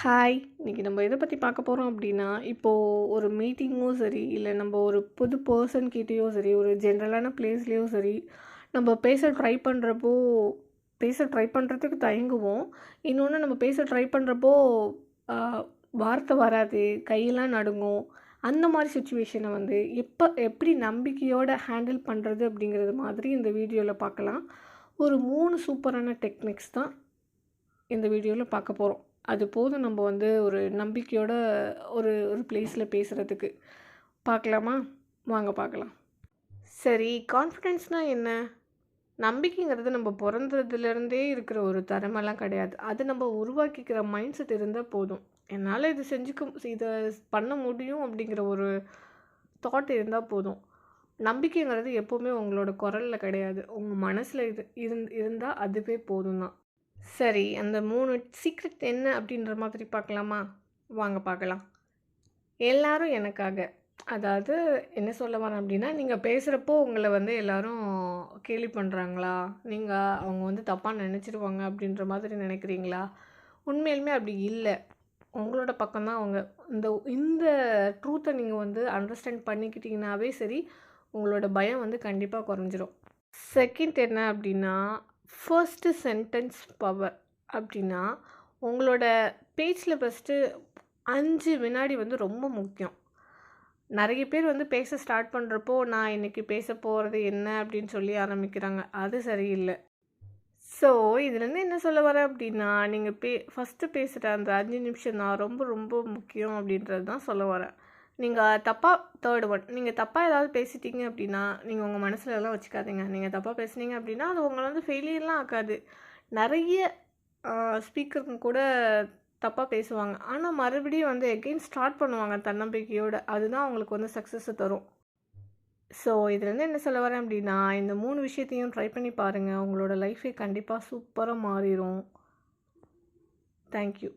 Hi! இன்றைக்கி நம்ம எதை பற்றி பார்க்க போகிறோம் அப்படின்னா இப்போது ஒரு மீட்டிங்கும் சரி, இல்லை நம்ம ஒரு புது பர்சன்கிட்டேயும் சரி, ஒரு ஜென்ரலான பிளேஸ்லயோ சரி, நம்ம பேச ட்ரை பண்ணுறப்போ பேச ட்ரை பண்ணுறதுக்கு தயங்குவோம். இன்னொன்று நம்ம பேச ட்ரை பண்ணுறப்போ வார்த்தை வராது, கையெல்லாம் நடுங்கும். அந்த மாதிரி சுச்சுவேஷனை வந்து எப்போ எப்படி நம்பிக்கையோடு ஹேண்டில் பண்ணுறது அப்படிங்கிறது மாதிரி இந்த வீடியோவில் பார்க்கலாம். ஒரு மூணு சூப்பரான டெக்னிக்ஸ் தான் இந்த வீடியோவில் பார்க்க போகிறோம் அது போதும் நம்ம வந்து ஒரு நம்பிக்கையோட ஒரு ஒரு பிளேஸில் பேசுகிறதுக்கு பார்க்கலாமா? வாங்க பார்க்கலாம். சரி, கான்ஃபிடென்ஸ்னால் என்ன? நம்பிக்கைங்கிறது நம்ம பிறந்ததுலேருந்தே இருக்கிற ஒரு தரமெல்லாம் கிடையாது. அது நம்ம உருவாக்கிக்கிற மைண்ட் செட் இருந்தால் போதும். என்னால் இது செஞ்சுக்க இதை பண்ண முடியும் அப்படிங்கிற ஒரு தாட் இருந்தால் போதும். நம்பிக்கைங்கிறது எப்போவுமே உங்களோட குரலில் கிடையாது. உங்கள் மனசில் இது இருந் இருந்தால் அதுவே போதும் தான். சரி, அந்த மூணு சீக்ரெட் என்ன அப்படின்ற மாதிரி பார்க்கலாமா? வாங்க பார்க்கலாம். எல்லாரும் எனக்காக. அதாவது என்ன சொல்ல வரேன் அப்படின்னா, நீங்கள் பேசுகிறப்போ உங்களை வந்து எல்லோரும் கேலி பண்ணுறாங்களா நீங்கள் அவங்க வந்து தப்பாக நினச்சிடுவாங்க அப்படின்ற மாதிரி நினைக்கிறீங்களா? உண்மையிலுமே அப்படி இல்லை உங்களோட பக்கம்தான் அவங்க. இந்த இந்த ட்ரூத்தை நீங்கள் வந்து அண்டர்ஸ்டாண்ட் பண்ணிக்கிட்டிங்கனாவே சரி, உங்களோட பயம் வந்து கண்டிப்பாக குறைஞ்சிரும். செகண்ட் என்ன அப்படின்னா, ஃபர்ஸ்ட்டு சென்டென்ஸ் பவர் அப்படின்னா, உங்களோட பேச்சில் ஃபஸ்ட்டு அஞ்சு வினாடி வந்து ரொம்ப முக்கியம். நிறைய பேர் வந்து பேச ஸ்டார்ட் பண்ணுறப்போ நான் இன்றைக்கி பேச போகிறது என்ன அப்படின்னு சொல்லி ஆரம்பிக்கிறாங்க. அது சரியில்லை ஸோ, இதுலேருந்து என்ன சொல்ல வரேன் அப்படின்னா, நீங்கள் பே ஃபஸ்ட்டு பேசுகிற அந்த அஞ்சு நிமிஷம் தான் ரொம்ப ரொம்ப முக்கியம் அப்படின்றது தான் சொல்ல வரேன். நீங்கள் தப்பாக தேர்ட் ஒன் நீங்கள் தப்பாக ஏதாவது பேசிட்டீங்க அப்படின்னா, நீங்கள் உங்கள் மனசில் மனசுலலாம் வச்சுக்காதீங்க. நீங்கள் தப்பாக பேசுனீங்க அப்படின்னா, அது உங்களை வந்து ஃபெயிலியர்லாம் ஆக்காது. நிறைய ஸ்பீக்கருக்கும் ஸ்பீக்கருங்க கூட தப்பாக பேசுவாங்க. ஆனால் மறுபடியும் வந்து எகெயின் ஸ்டார்ட் பண்ணுவாங்க தன்னம்பிக்கையோடு அதுதான் அவங்களுக்கு வந்து சக்ஸஸை தரும். ஸோ, இதுலேருந்து என்ன சொல்ல வரேன் அப்படின்னா, இந்த மூணு விஷயத்தையும் ட்ரை பண்ணி பாருங்கள் உங்களோட லைஃபே கண்டிப்பாக சூப்பராக மாறிடும் தேங்க் யூ.